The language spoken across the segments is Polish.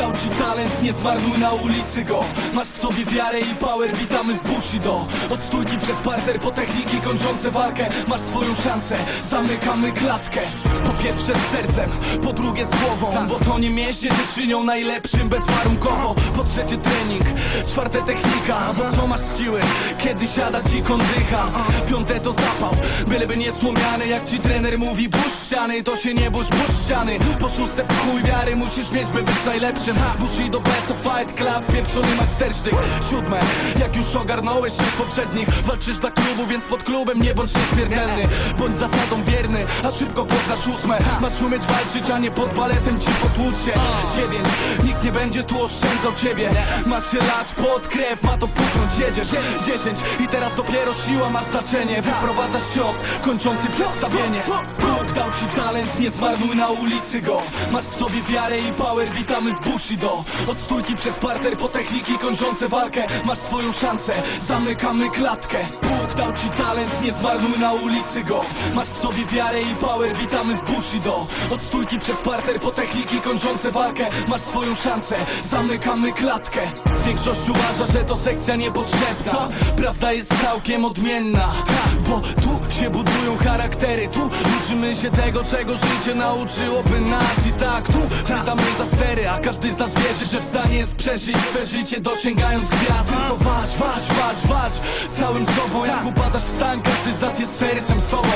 dał ci talent, nie zmarnuj na ulicy go. Masz w sobie wiarę i power, witamy w Bushido. Od stójki przez parter po techniki kończące walkę. Masz swoją szansę, zamykamy klatkę. Po pierwsze z sercem, po drugie z głową. Bo to nie mieście cię czynią najlepszym bezwarunkowo. Po trzecie trening, czwarte technika Bo co masz siły, kiedy siada ci kondycha? Piąte to zapał, byleby nie słomiany. Jak ci trener mówi burz ściany, to się nie burz ściany Po szóste w chuj wiary musisz mieć, by być najlepszym. Bushido, Beco, Fight Club, pieprzony majstersztyk Siódme, jak już ogarnąłeś sześć poprzednich Walczysz dla klubu, więc pod klubem nie bądź nieśmiertelny. Bądź zasadą wierny, a szybko poznasz ósme. Masz umieć walczyć, a nie pod baletem ci potłuc się. Dziewięć, nikt nie będzie tu oszczędzał ciebie. Masz się lać pod krew, ma to puknąć, jedziesz. Dziesięć, i teraz dopiero siła ma znaczenie. Wyprowadzasz cios, kończący przedstawienie dał ci talent, nie zmarnuj na ulicy go. Masz w sobie wiarę i power, witamy w Bushido. Od stójki przez parter po techniki kończące walkę. Masz swoją szansę, zamykamy klatkę. Bóg dał ci talent, nie zmarnuj na ulicy go. Masz w sobie wiarę i power, witamy w Bushido. Od stójki przez parter po techniki kończące walkę. Masz swoją szansę, zamykamy klatkę. Większość uważa, że to sekcja niepotrzebna. Prawda jest całkiem odmienna Bo tu się budują charaktery. Tu uczymy się tego, czego życie nauczyłoby nas I tak tu wydamy za stery A każdy z nas wierzy, że w stanie jest przeżyć swe życie Dosięgając gwiazd. Tylko walcz, walcz, walcz, walcz Całym sobą, jak upadasz w stan Każdy z nas jest sercem z tobą.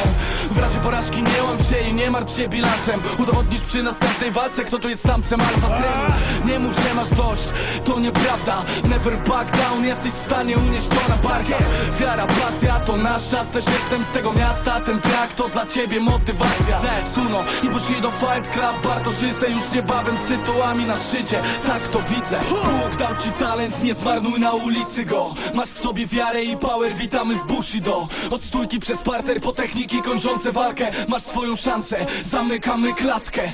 W razie porażki nie łam się i nie martw się bilansem Udowodnisz przy następnej walce, kto tu jest samcem alfa trenu. Nie mów, że masz dość, to nieprawda. Never back down, jesteś w stanie unieść to na parkiet. Wiara, pasja to nasza, też jestem z tego miasta. Ten track to dla ciebie motywacja Stuno i Bushido Fight Club Bartoszyce już niebawem z tytułami na szczycie. Tak to widzę. Bóg dał ci talent, nie zmarnuj na ulicy go. Masz w sobie wiarę i power, witamy w Bushido. Od stójki przez parter po techniki kończące walkę Masz swoją szansę, zamykamy klatkę